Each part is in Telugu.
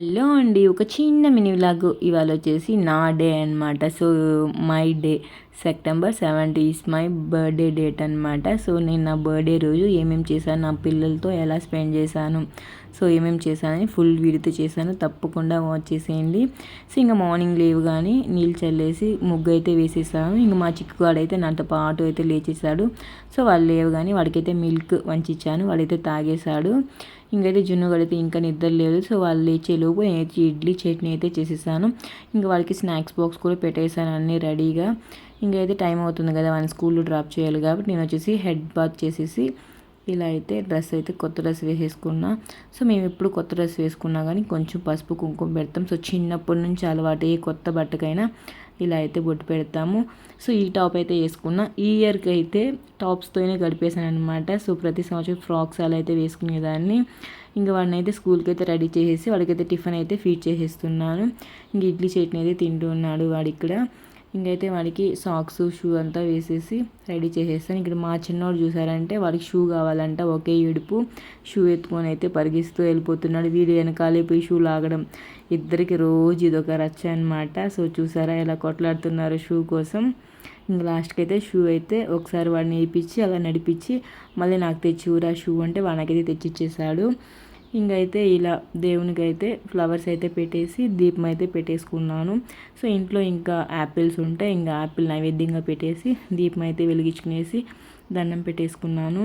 హలో అండి ఒక చిన్న మినీ వ్లాగ్ ఇవాళ వచ్చేసి నా డే అనమాట so my day. September seventy is my birthday date అనమాట సో నేను నా బర్త్డే రోజు ఏమేమి చేశాను నా పిల్లలతో ఎలా స్పెండ్ చేశాను సో ఏమేమి చేశానని ఫుల్ వీడితో చేశాను. తప్పకుండా వాచ్ చేసేయండి. సో ఇంకా మార్నింగ్ లేవు కానీ నీళ్ళు చల్లేసి ముగ్గు అయితే వేసేసాను ఇంకా మా చిక్కుగాడైతే నాతో పాటు అయితే లేచేసాడు సో వాళ్ళు లేవు కానీ వాడికైతే మిల్క్ వంచిచ్చాను. వాడైతే తాగేశాడు ఇంకైతే జున్ను కడితే ఇంకా నిద్ర లేదు. సో వాళ్ళు లేచేలోపు నేనైతే ఇడ్లీ చట్నీ అయితే చేసేసాను ఇంకా వాళ్ళకి స్నాక్స్ బాక్స్ కూడా పెట్టేశాను అన్నీ రెడీగా. ఇంకైతే టైం అవుతుంది కదా వాళ్ళని స్కూల్లో డ్రాప్ చేయాలి కాబట్టి నేను వచ్చేసి హెడ్ బాత్ చేసేసి ఇలా అయితే డ్రెస్ అయితే కొత్త డ్రెస్ వేసేసుకున్నా. సో మేము ఎప్పుడు కొత్త డ్రెస్ వేసుకున్నా కానీ కొంచెం పసుపు కుంకుమ పెడతాం. సో చిన్నప్పటి నుంచి అలవాటు ఏ కొత్త బట్టకైనా ఇలా అయితే బొట్టు పెడతాము. సో ఈ టాప్ అయితే వేసుకున్నా. ఈ ఇయర్కి అయితే టాప్స్తోనే గడిపేశాను అనమాట సో ప్రతి సంవత్సరం ఫ్రాక్స్ అలా అయితే వేసుకునేదాన్ని. ఇంకా వాడిని అయితే స్కూల్కి అయితే రెడీ చేసేసి వాడికైతే టిఫిన్ అయితే ఫీడ్ చేసేస్తున్నాను. ఇంక ఇడ్లీ చట్నీ అయితే తింటూ ఉన్నాడు వాడిక్కడ. ఇక్కడ ఇంకైతే వాడికి సాక్స్ షూ అంతా వేసేసి రెడీ చేసేస్తాను. ఇక్కడ మా చిన్నోడు చూసారంటే వాడికి షూ కావాలంట ఒకే ఏడుపు షూ ఎత్తుకొని అయితే పరిగిస్తూ వెళ్ళిపోతున్నాడు. వీడు వెనకాలే పోయి షూ లాగడం. ఇద్దరికి రోజు ఇదొక రచ్చ అనమాట సో చూసారా ఎలా కొట్లాడుతున్నారు షూ కోసం. ఇంక లాస్ట్కి అయితే షూ అయితే ఒకసారి వాడిని వేయించి అలా నడిపించి మళ్ళీ నాకు తెచ్చివురా షూ అంటే వాడికైతే తెచ్చిచ్చేసాడు ఇంకైతే ఇలా దేవునికి అయితే ఫ్లవర్స్ అయితే పెట్టేసి దీపం అయితే పెట్టేసుకున్నాను. సో ఇంట్లో ఇంకా యాపిల్స్ ఉంటే ఇంకా యాపిల్ నైవేద్యంగా పెట్టేసి దీపం అయితే వెలిగించుకునేసి దండం పెట్టేసుకున్నాను.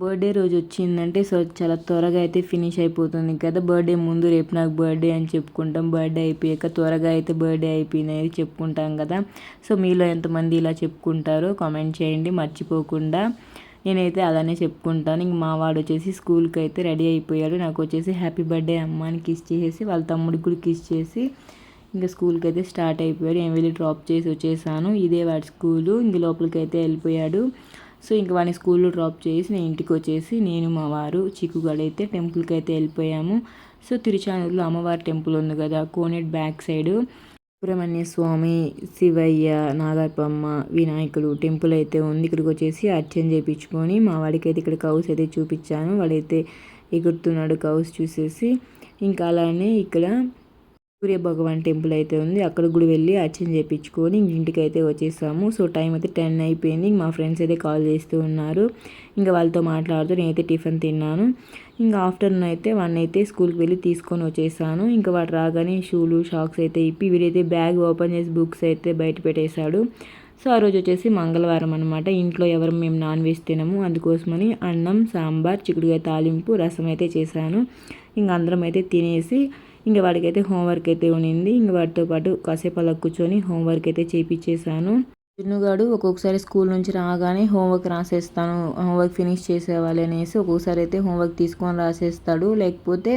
బర్త్డే రోజు వచ్చిందంటే సో చాలా త్వరగా అయితే ఫినిష్ అయిపోతుంది కదా. బర్త్డే ముందు రేపు నాకు బర్త్డే అని చెప్పుకుంటాం. బర్త్డే అయిపోయాక త్వరగా అయితే బర్త్డే అయిపోయినాయి చెప్పుకుంటాం కదా. సో మీలో ఎంతమంది ఇలా చెప్పుకుంటారో కామెంట్ చేయండి. మర్చిపోకుండా. నేనైతే అలానే చెప్పుకుంటాను. ఇంక మా వాడు వచ్చేసి స్కూల్కి అయితే రెడీ అయిపోయాడు. నాకు వచ్చేసి హ్యాపీ బర్త్డే అమ్మ అని కిస్ చేసేసి వాళ్ళ తమ్ముడికి కూడా కిస్ చేసి ఇంకా స్కూల్కి అయితే స్టార్ట్ అయిపోయాడు. నేను వెళ్ళి డ్రాప్ చేసి వచ్చేసాను. ఇదే వాడి స్కూలు. ఇంక లోపలికి అయితే వెళ్ళిపోయాడు. సో ఇంక వాడిని స్కూల్లో డ్రాప్ చేసి నేను ఇంటికి వచ్చేసి నేను మా వారు చిక్కుగడైతే టెంపుల్కి అయితే వెళ్ళిపోయాము. సో తిరుచానూరులో అమ్మవారి టెంపుల్ ఉంది కదా కోనేట్ బ్యాక్ సైడ్. సుబ్రహ్మణ్య స్వామి శివయ్య నాగార్పమ్మ వినాయకుడు టెంపుల్ అయితే ఉంది. ఇక్కడికి వచ్చేసి అర్చన చేయించుకొని మా వాడికి అయితే ఇక్కడ కౌస్ అయితే చూపించాను. వాడైతే ఎగురుతున్నాడు కౌస్ చూసేసి. ఇంకా అలానే ఇక్కడ సూర్య భగవాన్ టెంపుల్ అయితే ఉంది. అక్కడ కూడా వెళ్ళి అర్చన చేయించుకొని ఇంటికి అయితే వచ్చేసాము. సో టైం అయితే టెన్ అయిపోయింది. మా ఫ్రెండ్స్ అయితే కాల్ చేస్తూ ఉన్నారు. ఇంకా వాళ్ళతో మాట్లాడుతూ నేనైతే టిఫిన్ తిన్నాను. ఇంకా ఆఫ్టర్నూన్ అయితే వన్ అయితే స్కూల్కి వెళ్ళి తీసుకొని వచ్చేసాను. ఇంకా వాడు రాగానే షూలు షాక్స్ అయితే ఇప్పి వీడైతే బ్యాగ్ ఓపెన్ చేసి బుక్స్ అయితే బయట పెట్టేశాడు. సో ఆ రోజు వచ్చేసి మంగళవారం అనమాట ఇంట్లో ఎవరు మేము నాన్ వెజ్ తినము. అందుకోసమని అన్నం సాంబార్ చిక్కుడుగా తాలింపు రసం అయితే చేశాను. ఇంకా అందరం అయితే తినేసి ఇంకా వాడికైతే హోంవర్క్ అయితే ఉండింది. ఇంకా వాటితో పాటు కాసేపు అలా కూర్చొని హోంవర్క్ అయితే చేయించేసాను చిన్నుగాడు ఒక్కొక్కసారి స్కూల్ నుంచి రాగానే హోంవర్క్ రాసేస్తాను. హోంవర్క్ ఫినిష్ చేసేవాలి అనేసి ఒక్కొక్కసారి అయితే హోంవర్క్ తీసుకొని రాసేస్తాడు. లేకపోతే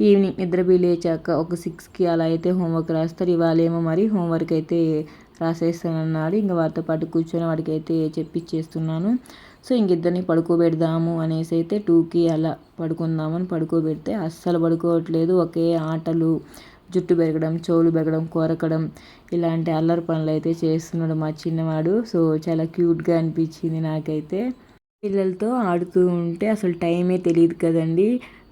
ఈవినింగ్ నిద్ర లేచాక ఒక సిక్స్కి అలా అయితే హోంవర్క్ రాస్తారు. ఇవాళ ఏమో మరి హోంవర్క్ అయితే రాసేస్తానన్నాడు. ఇంకా వారితో పాటు కూర్చొని వాడికి అయితే చెప్పిచ్చేస్తున్నాను. సో ఇంకిద్దరిని పడుకోబెడదాము అనేసి అయితే టూకి అలా పడుకుందామని పడుకోబెడితే అస్సలు పడుకోవట్లేదు. ఒకే ఆటలు జుట్టు పెరగడం చెవులు పెరగడం కొరకడం ఇలాంటి అల్లరి పనులు అయితే చేస్తున్నాడు మా చిన్నవాడు. సో చాలా క్యూట్గా అనిపించింది నాకైతే. పిల్లలతో ఆడుతూ ఉంటే అసలు టైమే తెలియదు కదండి.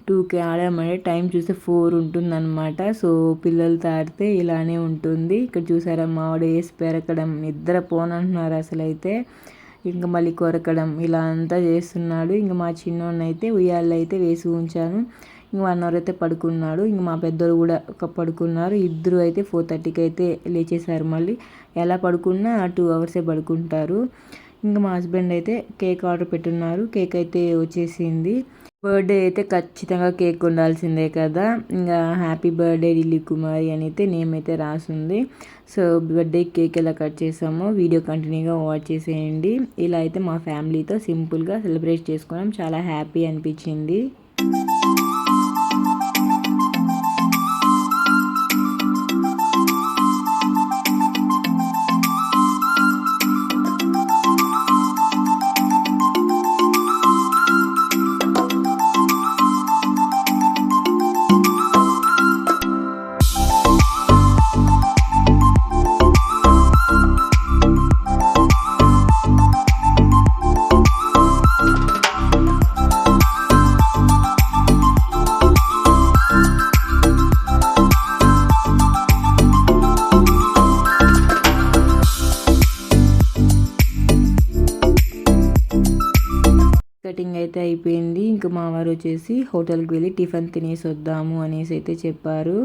టూకి ఆడామంటే టైం చూస్తే ఫోర్ ఉంటుందన్నమాట. సో పిల్లలు తాడితే ఇలానే ఉంటుంది. ఇక్కడ చూసారా మావాడు వేసి పెరగడం నిద్ర పోనంటున్నారు అసలు అయితే ఇంకా మళ్ళీ కొరకడం ఇలా అంతా చేస్తున్నాడు. ఇంకా మా చిన్నోడిని అయితే ఉయ్యాళ్ళు అయితే వేసి ఉంచాను. ఇంక వన్ అవర్ అయితే పడుకున్నాడు. ఇంక మా పెద్దోడు కూడా పడుకున్నారు. ఇద్దరు అయితే ఫోర్ థర్టీకి అయితే లేచేశారు మళ్ళీ. ఎలా పడుకున్నా టూ అవర్సే పడుకుంటారు. ఇంకా మా హస్బెండ్ అయితే కేక్ ఆర్డర్ పెట్టున్నారు. కేక్ అయితే వచ్చేసింది. బర్త్డే అయితే ఖచ్చితంగా కేక్ ఉండాల్సిందే కదా. ఇంకా హ్యాపీ బర్త్డే ఢిల్లీ కుమారి అని అయితే నేమ్ అయితే రాసింది. సో బర్త్డే కేక్ ఎలా కట్ చేసామో వీడియో కంటిన్యూగా వాచ్ చేసేయండి. ఇలా అయితే మా ఫ్యామిలీతో సింపుల్గా సెలబ్రేట్ చేసుకున్నాం. చాలా హ్యాపీ అనిపించింది. అయితే అయిపోయింది. ఇంకా మా వారు వచ్చేసి హోటల్కి వెళ్ళి టిఫిన్ తినేసి వద్దాము అనేసి అయితే చెప్పారు.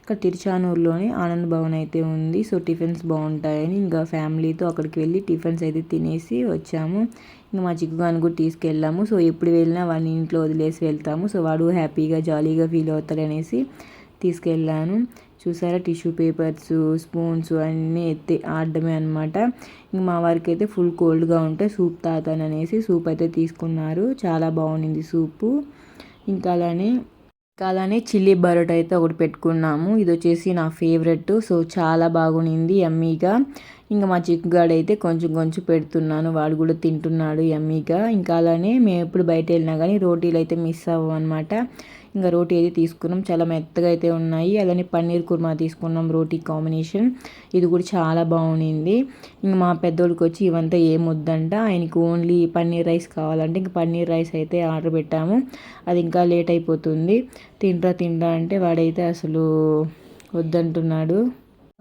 ఇక్కడ తిరుచానూరులోని ఆనంద్ భవన్ అయితే ఉంది. సో టిఫిన్స్ బాగుంటాయని ఇంకా ఫ్యామిలీతో అక్కడికి వెళ్ళి టిఫిన్స్ అయితే తినేసి వచ్చాము. ఇంకా మా చిక్కుగాని కూడా తీసుకెళ్ళాము. సో ఎప్పుడు వెళ్ళినా వాడిని ఇంట్లో వదిలేసి వెళ్తాము. సో వాడు హ్యాపీగా జాలీగా ఫీల్ అవుతాడు అనేసి తీసుకెళ్ళాను. చూసారా టిష్యూ పేపర్స్ స్పూన్స్ అన్నీ ఎత్తి ఆడడమే అనమాట ఇంక మా వారికి అయితే ఫుల్ కోల్డ్గా ఉంటే సూప్ తాతాను అనేసి సూప్ అయితే తీసుకున్నారు. చాలా బాగుంది సూపు. ఇంకా అలానే ఇంకా అలానే చిల్లీ బరోటా అయితే ఒకటి పెట్టుకున్నాము. ఇది వచ్చేసి నా ఫేవరెట్ సో చాలా బాగుండింది ఎమ్మీగా ఇంకా మా చిక్కుగాడు అయితే కొంచెం కొంచెం పెడుతున్నాను. వాడు కూడా తింటున్నాడు ఎమ్మీగా ఇంకా అలానే మేము ఎప్పుడు బయట వెళ్ళినా కానీ రోటీలు అయితే మిస్ అవ్వం అనమాట ఇంకా రోటీ అయితే తీసుకున్నాం. చాలా మెత్తగా అయితే ఉన్నాయి. అలానే పన్నీర్ కుర్మా తీసుకున్నాం. రోటీ కాంబినేషన్. ఇది కూడా చాలా బాగుంది ఇంకా మా పెద్దోడికి వచ్చి ఇవంతా ఏం వద్దంట. ఆయనకి ఓన్లీ పన్నీర్ రైస్ కావాలంటే ఇంక పన్నీర్ రైస్ అయితే ఆర్డర్ పెట్టాము. అది ఇంకా లేట్ అయిపోతుంది. తింటా తింటా అంటే వాడైతే అసలు వద్దంటున్నాడు.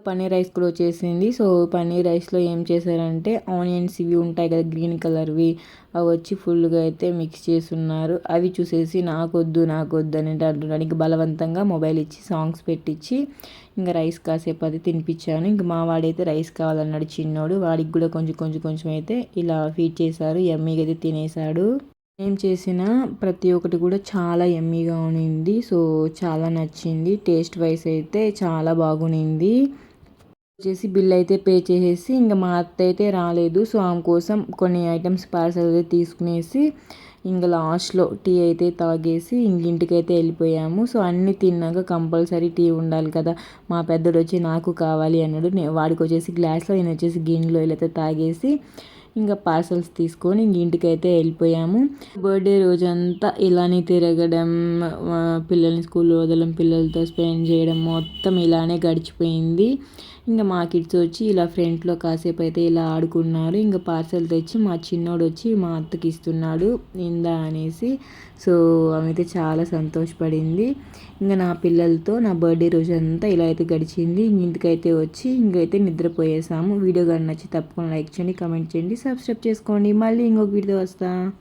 పన్నీర్ రైస్ కూడా వచ్చేసింది. సో పన్నీర్ రైస్లో ఏం చేశారంటే ఆనియన్స్ ఇవి ఉంటాయి కదా గ్రీన్ కలర్వి అవి వచ్చి ఫుల్గా అయితే మిక్స్ చేస్తున్నారు. అవి చూసేసి నాకొద్దు నాకొద్దు అని అంటున్నాడు బలవంతంగా మొబైల్ ఇచ్చి సాంగ్స్ పెట్టించి ఇంకా రైస్ కాసేపు అది తినిపించాను. ఇంక మా వాడైతే రైస్ కావాలన్నాడు చిన్నోడు. వాడికి కూడా కొంచెం కొంచెం కొంచెం అయితే ఇలా ఫీడ్ చేశారు. ఎమ్మీగా అయితే తినేశాడు. ఏం చేసిన ప్రతి ఒక్కటి కూడా చాలా ఎమ్మీగా ఉనింది సో చాలా నచ్చింది. టేస్ట్ వైస్ అయితే చాలా బాగునింది. వచ్చేసి బిల్ అయితే పే చేసేసి ఇంకా మా అత్త అయితే రాలేదు. సో ఆమె కోసం కొన్ని ఐటమ్స్ పార్సల్ అయితే తీసుకునేసి ఇంకా లాస్ట్లో టీ అయితే తాగేసి ఇంక ఇంటికైతే వెళ్ళిపోయాము. సో అన్నీ తిన్నాక కంపల్సరీ టీ ఉండాలి కదా. మా పెద్దడు వచ్చి నాకు కావాలి అన్నాడు. వాడికి వచ్చేసి గ్లాస్లో నేను వచ్చేసి గిన్నెలో అయితే తాగేసి ఇంకా పార్సల్స్ తీసుకొని ఇంక ఇంటికైతే వెళ్ళిపోయాము. బర్త్డే రోజంతా ఇలానే తిరగడం పిల్లల్ని స్కూల్లో వదలడం పిల్లలతో స్పెండ్ చేయడం మొత్తం ఇలానే గడిచిపోయింది. ఇంకా మా కిడ్స్ వచ్చి ఇలా ఫ్రంట్లో కాసేపు అయితే ఇలా ఆడుకున్నారు. ఇంకా పార్సల్ తెచ్చి మా చిన్నోడు వచ్చి మా అత్తకి ఇస్తున్నాడు. ఇందా అనేసి. సో ఆమె అయితే చాలా సంతోషపడింది. ఇంకా నా పిల్లలతో నా బర్త్డే రోజు అంతా ఇలా అయితే గడిచింది. ఇంటికైతే వచ్చి ఇంకైతే నిద్రపోయేసాము. వీడియో కానీ నచ్చి తప్పకుండా లైక్ చేయండి కమెంట్ చేయండి సబ్స్క్రైబ్ చేసుకోండి. మళ్ళీ ఇంకొక వీడియో వస్తా.